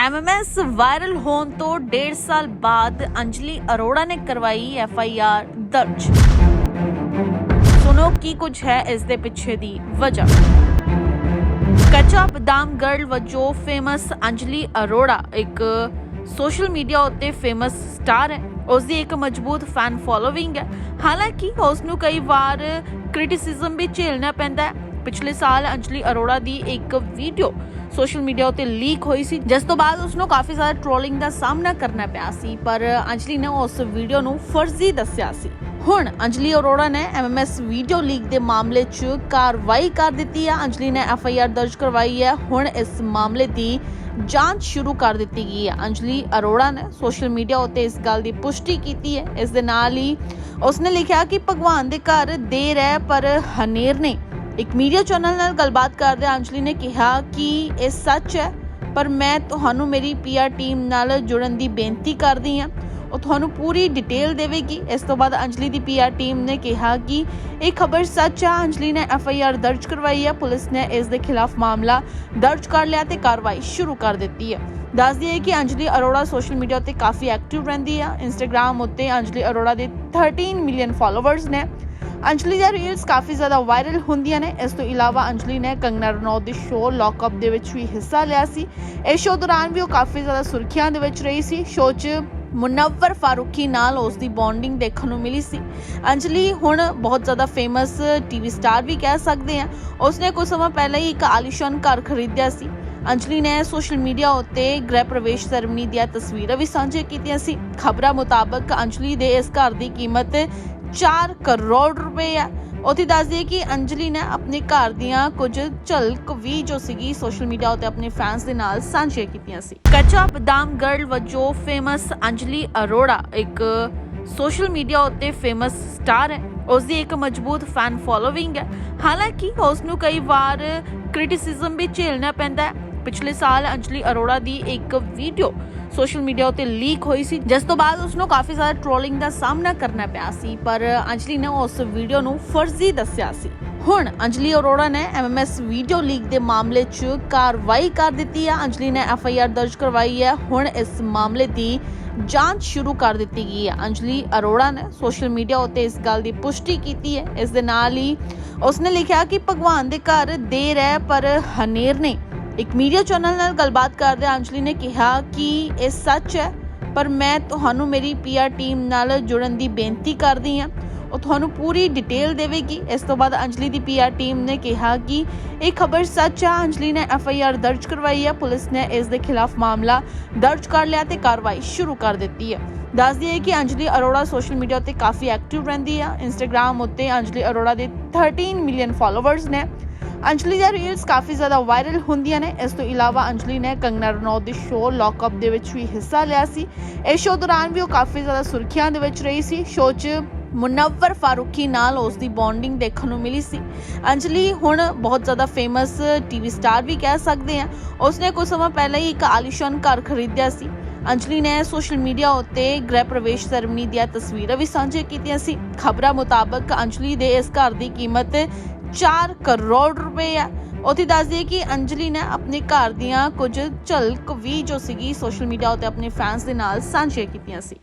MMS viral ਹੋਣ ਤੋਂ 1.5 ਸਾਲ ਬਾਅਦ ਅੰਜਲੀ ਅਰੋੜਾ ਨੇ ਕਰਵਾਈ ਐਫਆਈਆਰ ਦਰਜ। ਸੁਣੋ ਕੀ ਕੁਝ ਹੈ ਇਸ ਦੇ ਪਿੱਛੇ ਦੀ ਵਜ੍ਹਾ। ਕੱਚਾ ਬਦਾਮ ਗਰਲ ਵਜੋਂ ਫੇਮਸ ਅੰਜਲੀ ਅਰੋੜਾ ਇੱਕ ਸੋਸ਼ਲ ਮੀਡੀਆ ਉੱਤੇ ਫੇਮਸ ਸਟਾਰ ਹੈ। ਉਸ ਦੀ ਇੱਕ ਮਜ਼ਬੂਤ ਫੈਨ ਫੋਲੋਇੰਗ ਹੈ। ਹਾਲਾਂਕਿ ਉਸ ਨੂੰ ਕਈ ਵਾਰ ਕ੍ਰਿਟਿਸਿਜ਼ਮ ਵੀ ਝੇਲਣਾ ਪੈਂਦਾ ਹੈ। ਪਿਛਲੇ ਸਾਲ ਅੰਜਲੀ ਅਰੋੜਾ ਦੀ ਇੱਕ ਵੀਡੀਓ ਸੋਸ਼ਲ ਮੀਡੀਆ ਉੱਤੇ ਲੀਕ ਹੋਈ ਸੀ। ਜਿਸ ਤੋਂ ਬਾਅਦ ਉਸ ਨੂੰ ਕਾਫੀ ਜ਼ਿਆਦਾ ਟ੍ਰੋਲਿੰਗ ਦਾ ਸਾਹਮਣਾ ਕਰਨਾ ਪਿਆ ਸੀ, ਪਰ ਅੰਜਲੀ ਨੇ ਉਸ ਵੀਡੀਓ ਨੂੰ ਫਰਜ਼ੀ ਦੱਸਿਆ ਸੀ। ਹੁਣ ਅੰਜਲੀ ਅਰੋੜਾ ਨੇ ਐਮਐਮਐਸ ਵੀਡੀਓ ਲੀਕ ਦੇ ਮਾਮਲੇ 'ਚ ਕਾਰਵਾਈ ਕਰ ਦਿੱਤੀ ਹੈ ਅੰਜਲੀ ਨੇ ਐਫਆਈਆਰ ਦਰਜ ਕਰਵਾਈ ਹੈ। ਹੁਣ ਇਸ ਮਾਮਲੇ ਦੀ ਜਾਂਚ ਸ਼ੁਰੂ ਕਰ ਦਿੱਤੀ ਗਈ ਹੈ। ਅੰਜਲੀ ਅਰੋੜਾ ਨੇ ਸੋਸ਼ਲ ਮੀਡੀਆ ਉੱਤੇ ਇਸ ਗੱਲ ਦੀ ਪੁਸ਼ਟੀ ਕੀਤੀ ਹੈ। ਇਸ ਦੇ ਨਾਲ ਹੀ ਉਸਨੇ ਲਿਖਿਆ ਕਿ ਭਗਵਾਨ ਦੇ ਘਰ ਦੇਰ ਹੈ, ਪਰ ਹਨੇਰ ਨਹੀਂ। ਇੱਕ ਮੀਡੀਆ ਚੈਨਲ ਨਾਲ ਗੱਲਬਾਤ ਕਰਦੇ ਅੰਜਲੀ ਨੇ ਕਿਹਾ ਕਿ ਇਹ ਸੱਚ ਹੈ, ਪਰ ਮੈਂ ਤੁਹਾਨੂੰ ਮੇਰੀ ਪੀਆਰ ਟੀਮ ਨਾਲ ਜੁੜਨ ਦੀ ਬੇਨਤੀ ਕਰਦੀ ਹਾਂ। ਉਹ ਤੁਹਾਨੂੰ ਪੂਰੀ ਡਿਟੇਲ ਦੇਵੇਗੀ। ਇਸ ਤੋਂ ਬਾਅਦ ਅੰਜਲੀ ਦੀ ਪੀਆਰ ਟੀਮ ਨੇ ਕਿਹਾ ਕਿ ਇਹ ਖਬਰ ਸੱਚ ਹੈ ਅੰਜਲੀ ਨੇ ਐਫਆਈਆਰ ਦਰਜ ਕਰਵਾਈ ਹੈ। ਪੁਲਿਸ ਨੇ ਇਸ ਦੇ ਖਿਲਾਫ ਮਾਮਲਾ ਦਰਜ ਕਰ ਲਿਆ ਤੇ ਕਾਰਵਾਈ ਸ਼ੁਰੂ ਕਰ ਦਿੱਤੀ ਹੈ। ਦੱਸ ਦਈਏ ਕਿ ਅੰਜਲੀ ਅਰੋੜਾ ਸੋਸ਼ਲ ਮੀਡੀਆ ਉੱਤੇ ਕਾਫੀ ਐਕਟਿਵ ਰਹਿੰਦੀ ਹੈ ਇੰਸਟਾਗ੍ਰam ਉੱਤੇ ਅੰਜਲੀ ਅਰੋੜਾ ਦੇ 13 ਮਿਲੀਅਨ ਫਾਲੋਅਰਸ ਨੇ। ਅੰਜਲੀ ਦੀਆਂ ਰੀਲਸ ਕਾਫੀ ਜ਼ਿਆਦਾ ਵਾਇਰਲ ਹੁੰਦੀਆਂ ਨੇ। ਇਸ ਤੋਂ ਇਲਾਵਾ ਅੰਜਲੀ ਨੇ ਕੰਗਨਾ ਰਣੌਤ ਦੇ ਸ਼ੋਅ ਲੌਕਅਪ ਦੇ ਵਿੱਚ ਵੀ ਹਿੱਸਾ ਲਿਆ ਸੀ। ਇਸ ਸ਼ੋਅ ਦੌਰਾਨ ਵੀ ਉਹ ਕਾਫੀ ਜ਼ਿਆਦਾ ਸੁਰਖੀਆਂ ਦੇ ਵਿੱਚ ਰਹੀ ਸੀ। ਸ਼ੋਅ 'ਚ ਮੁਨੱਵਰ ਫਾਰੂਕੀ ਨਾਲ ਉਸ ਦੀ ਬੌਂਡਿੰਗ ਦੇਖਣ ਨੂੰ ਮਿਲੀ ਸੀ। ਅੰਜਲੀ ਹੁਣ ਬਹੁਤ ਜ਼ਿਆਦਾ ਫੇਮਸ ਟੀਵੀ ਸਟਾਰ ਵੀ ਕਹਿ ਸਕਦੇ ਆ ਉਸਨੇ ਕੁਝ ਸਮਾਂ ਪਹਿਲਾਂ ਹੀ ਇੱਕ ਆਲੀਸ਼ਾਨ ਘਰ ਖਰੀਦਿਆ ਸੀ। ਅੰਜਲੀ ਨੇ ਸੋਸ਼ਲ ਮੀਡੀਆ ਉੱਤੇ ਗ੍ਰਹਿ ਪ੍ਰਵੇਸ਼ ਸੈਰਮਨੀ ਦੀਆਂ ਤਸਵੀਰਾਂ ਵੀ ਸਾਂਝੀਆਂ ਕੀਤੀਆਂ ਸੀ। ਖਬਰਾਂ ਮੁਤਾਬਕ ਅੰਜਲੀ ਦੇ ਇਸ ਘਰ ਦੀ ਕੀਮਤ 4 ਕਰੋੜ ਰੁਪਏ ਹੈ। ਉੱਥੇ ਦੱਸ ਦਈਏ ਕਿ ਅੰਜਲੀ ਨੇ ਆਪਣੇ ਘਰ ਦੀਆਂ ਕੁਝ ਝਲਕ ਵੀ ਜੋ ਸੀਗੀ ਸੋਸ਼ਲ ਮੀਡੀਆ ਉੱਤੇ ਆਪਣੇ ਫੈਨਸ ਦੇ ਨਾਲ ਸਾਂਝੀਆਂ ਕੀਤੀਆਂ ਸੀ। ਕੱਚਾ ਬਦਾਮ ਗਰਲ ਵਜੋਂ ਫੇਮਸ ਅੰਜਲੀ ਅਰੋੜਾ ਇੱਕ ਸੋਸ਼ਲ ਮੀਡੀਆ ਉਤੇ ਫੇਮਸ ਸਟਾਰ ਹੈ। ਉਸ ਦੀ ਇੱਕ ਮਜ਼ਬੂਤ ਫੈਨ ਫੋਲੋਇੰਗ ਹੈ। ਹਾਲਾਂਕਿ ਉਸ ਨੂੰ ਕਈ ਵਾਰ ਕ੍ਰਿਟਿਸਿਜ਼ਮ ਵੀ ਝੇਲਣਾ ਪੈਂਦਾ ਹੈ। ਪਿਛਲੇ ਸਾਲ ਅੰਜਲੀ ਅਰੋੜਾ ਦੀ ਇੱਕ ਵੀਡੀਓ ਸੋਸ਼ਲ ਮੀਡੀਆ ਉੱਤੇ ਲੀਕ ਹੋਈ ਸੀ। ਜਿਸ ਤੋਂ ਬਾਅਦ ਉਸ ਨੂੰ ਕਾਫੀ ਜ਼ਿਆਦਾ ਟ੍ਰੋਲਿੰਗ ਦਾ ਸਾਹਮਣਾ ਕਰਨਾ ਪਿਆ ਸੀ, ਪਰ ਅੰਜਲੀ ਨੇ ਉਸ ਵੀਡੀਓ ਨੂੰ ਫਰਜ਼ੀ ਦੱਸਿਆ ਸੀ। ਹੁਣ ਅੰਜਲੀ ਅਰੋੜਾ ਨੇ ਐਮਐਮਐਸ ਵੀਡੀਓ ਲੀਕ ਦੇ ਮਾਮਲੇ 'ਚ ਕਾਰਵਾਈ ਕਰ ਦਿੱਤੀ ਹੈ ਅੰਜਲੀ ਨੇ ਐਫਆਈਆਰ ਦਰਜ ਕਰਵਾਈ ਹੈ। ਹੁਣ ਇਸ ਮਾਮਲੇ ਦੀ ਜਾਂਚ ਸ਼ੁਰੂ ਕਰ ਦਿੱਤੀ ਗਈ ਹੈ। ਅੰਜਲੀ ਅਰੋੜਾ ਨੇ ਸੋਸ਼ਲ ਮੀਡੀਆ ਉੱਤੇ ਇਸ ਗੱਲ ਦੀ ਪੁਸ਼ਟੀ ਕੀਤੀ ਹੈ। ਇਸ ਦੇ ਨਾਲ ਹੀ ਉਸਨੇ ਲਿਖਿਆ ਕਿ ਭਗਵਾਨ ਦੇ ਘਰ ਦੇਰ ਹੈ, ਪਰ ਹਨੇਰ ਨਹੀਂ। ਇੱਕ ਮੀਡੀਆ ਚੈਨਲ ਨਾਲ ਗੱਲਬਾਤ ਕਰਦੇ ਅੰਜਲੀ ਨੇ ਕਿਹਾ ਕਿ ਇਹ ਸੱਚ ਹੈ, ਪਰ ਮੈਂ ਤੁਹਾਨੂੰ ਮੇਰੀ ਪੀਆਰ ਟੀਮ ਨਾਲ ਜੁੜਨ ਦੀ ਬੇਨਤੀ ਕਰਦੀ ਹਾਂ। ਉਹ ਤੁਹਾਨੂੰ ਪੂਰੀ ਡਿਟੇਲ ਦੇਵੇਗੀ। ਇਸ ਤੋਂ ਬਾਅਦ ਅੰਜਲੀ ਦੀ ਪੀਆਰ ਟੀਮ ਨੇ ਕਿਹਾ ਕਿ ਇਹ ਖਬਰ ਸੱਚ ਹੈ ਅੰਜਲੀ ਨੇ ਐਫਆਈਆਰ ਦਰਜ ਕਰਵਾਈ ਹੈ। ਪੁਲਿਸ ਨੇ ਇਸ ਦੇ ਖਿਲਾਫ ਮਾਮਲਾ ਦਰਜ ਕਰ ਲਿਆ ਤੇ ਕਾਰਵਾਈ ਸ਼ੁਰੂ ਕਰ ਦਿੱਤੀ ਹੈ। ਦੱਸ ਦਈਏ ਕਿ ਅੰਜਲੀ ਅਰੋੜਾ ਸੋਸ਼ਲ ਮੀਡੀਆ ਉੱਤੇ ਕਾਫੀ ਐਕਟਿਵ ਰਹਿੰਦੀ ਹੈ ਇੰਸਟਾਗ੍ਰam ਉੱਤੇ ਅੰਜਲੀ ਅਰੋੜਾ ਦੇ 13 ਮਿਲੀਅਨ ਫਾਲੋਅਰਸ ਨੇ। ਅੰਜਲੀ ਦੀਆਂ ਰੀਲਸ ਕਾਫੀ ਜ਼ਿਆਦਾ ਵਾਇਰਲ ਹੁੰਦੀਆਂ ਨੇ। ਇਸ ਤੋਂ ਇਲਾਵਾ ਅੰਜਲੀ ਨੇ ਕੰਗਨਾ ਰਣੌਤ ਦੇ ਸ਼ੋਅ ਲੌਕਅਪ ਦੇ ਵਿੱਚ ਵੀ ਹਿੱਸਾ ਲਿਆ ਸੀ। ਇਸ ਸ਼ੋਅ ਦੌਰਾਨ ਵੀ ਉਹ ਕਾਫੀ ਜ਼ਿਆਦਾ ਸੁਰਖੀਆਂ ਦੇ ਵਿੱਚ ਰਹੀ ਸੀ। ਸ਼ੋਅ 'ਚ ਮੁਨੱਵਰ ਫਾਰੂਕੀ ਨਾਲ ਉਸ ਦੀ ਬੌਂਡਿੰਗ ਦੇਖਣ ਨੂੰ ਮਿਲੀ ਸੀ। ਅੰਜਲੀ ਹੁਣ ਬਹੁਤ ਜ਼ਿਆਦਾ ਫੇਮਸ ਟੀਵੀ ਸਟਾਰ ਵੀ ਕਹਿ ਸਕਦੇ ਆ ਉਸਨੇ ਕੁਝ ਸਮਾਂ ਪਹਿਲਾਂ ਹੀ ਇੱਕ ਆਲੀਸ਼ਾਨ ਘਰ ਖਰੀਦਿਆ ਸੀ। ਅੰਜਲੀ ਨੇ ਸੋਸ਼ਲ ਮੀਡੀਆ ਉੱਤੇ ਗ੍ਰਹਿ ਪ੍ਰਵੇਸ਼ ਸੈਰਮਨੀ ਦੀਆਂ ਤਸਵੀਰਾਂ ਵੀ ਸਾਂਝੀਆਂ ਕੀਤੀਆਂ ਸੀ। ਖਬਰਾਂ ਮੁਤਾਬਕ ਅੰਜਲੀ ਦੇ ਇਸ ਘਰ ਦੀ ਕੀਮਤ 4 ਕਰੋੜ ਰੁਪਏ ਹੈ ਉੱਥੇ ਦੱਸ ਦਈਏ ਕਿ ਅੰਜਲੀ ਨੇ ਆਪਣੇ ਘਰ ਦੀਆਂ ਕੁਝ ਝਲਕ ਵੀ ਜੋ ਸੀਗੀ ਸੋਸ਼ਲ ਮੀਡੀਆ ਉੱਤੇ ਆਪਣੇ ਫੈਨਸ ਦੇ ਨਾਲ ਸਾਂਝੀਆਂ ਕੀਤੀਆਂ ਸੀ।